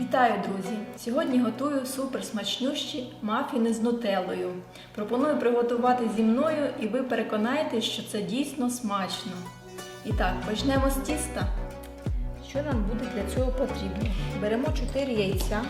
Вітаю, друзі! Сьогодні готую супер смачнющі мафіни з нутеллою. Пропоную приготувати зі мною, і ви переконаєтесь, що це дійсно смачно. І так, почнемо з тіста. Що нам буде для цього потрібно? Беремо 4 яйця,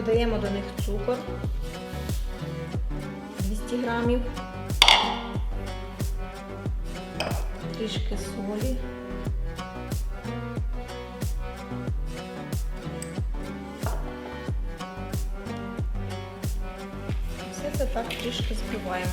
Додаємо до них цукор 200 грамів, трішки солі. Все це так трішки збиваємо.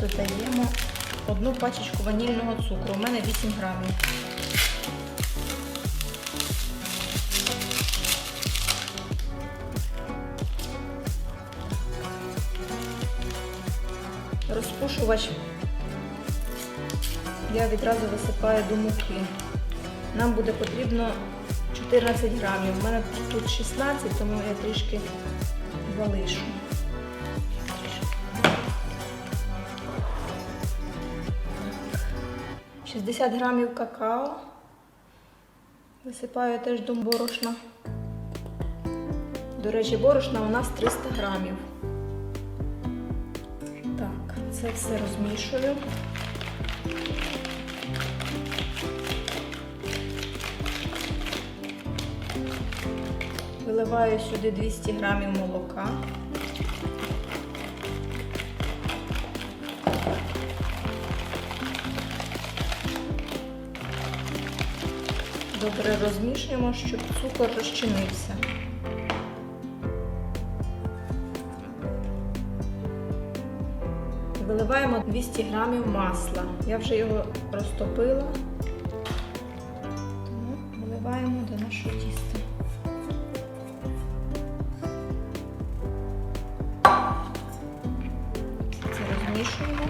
Додаємо одну пачечку ванільного цукру. У мене 8 грамів. Розпушувач я відразу висипаю до муки. Нам буде потрібно 14 грамів. У мене тут 16, тому я трішки залишу. 60 грамів какао. Висипаю теж до борошна. До речі, борошна у нас 300 грамів. Так, це все розмішую. Виливаю сюди 200 грамів молока. Добре розмішуємо, щоб цукор розчинився. Виливаємо 200 грамів масла. Я вже його розтопила, тому виливаємо до нашого тіста. Це розмішуємо.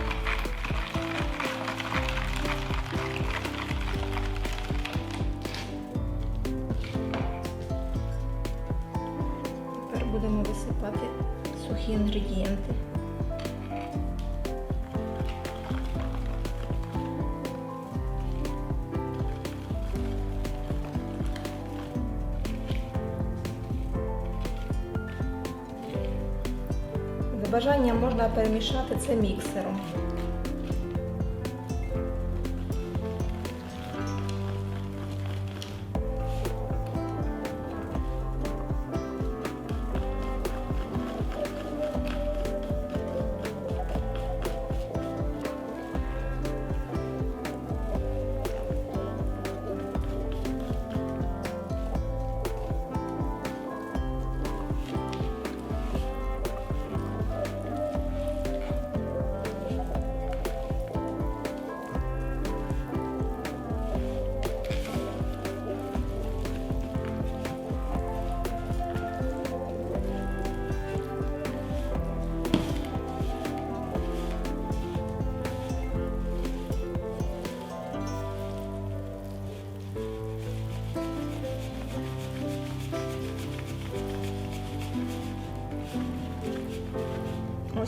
Будемо висипати сухі інгредієнти. За бажанням можна перемішати це міксером.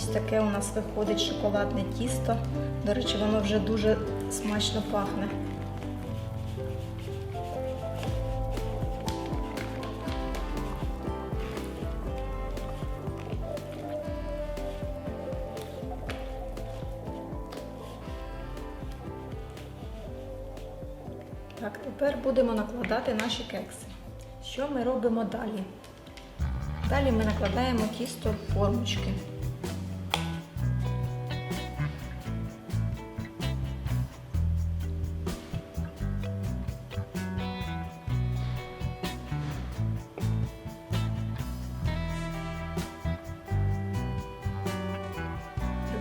Ось таке у нас виходить шоколадне тісто. До речі, воно вже дуже смачно пахне. Так, тепер будемо накладати наші кекси. Що ми робимо далі? Далі ми накладаємо тісто в формочки.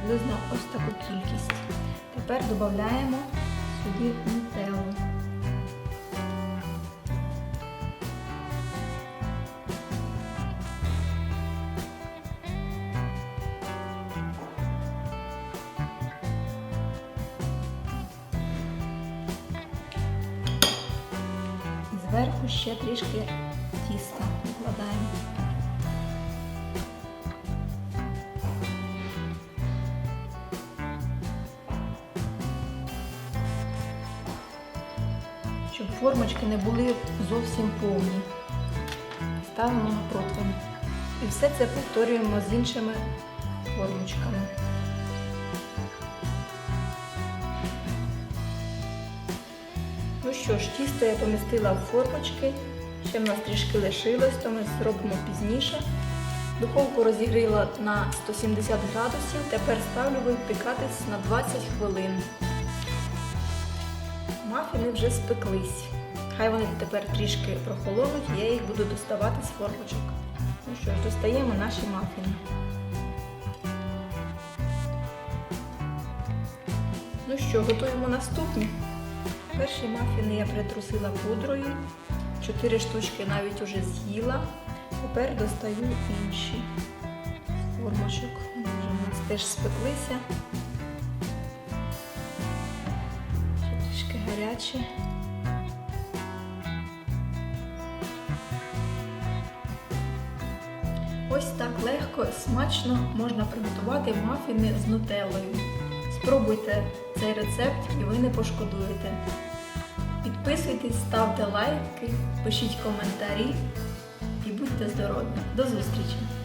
Приблизно ось таку кількість. Тепер додаємо сюди нутеллу. Зверху ще трішки тіста викладаємо. Формочки не були зовсім повні. Ставимо на противень. І все це повторюємо з іншими формочками. Ну що ж, тісто я помістила в формочки. Ще в нас трішки лишилось, то ми зробимо пізніше. Духовку розігріла на 170 градусів. Тепер ставлю випікатись на 20 хвилин. Мафіни вже спеклись. Хай вони тепер трішки прохолонуть, я їх буду доставати з формочок. Ну що ж, достаємо наші мафіни. Ну що, готуємо наступні. Перші мафіни я притрусила пудрою. Чотири штучки навіть уже з'їла. Тепер достаю інші формочок. Вони вже у нас теж спеклися. Гарячі. Ось так легко і смачно можна приготувати мафіни з нутеллою. Спробуйте цей рецепт і ви не пошкодуєте. Підписуйтесь, ставте лайки, пишіть коментарі і будьте здорові. До зустрічі!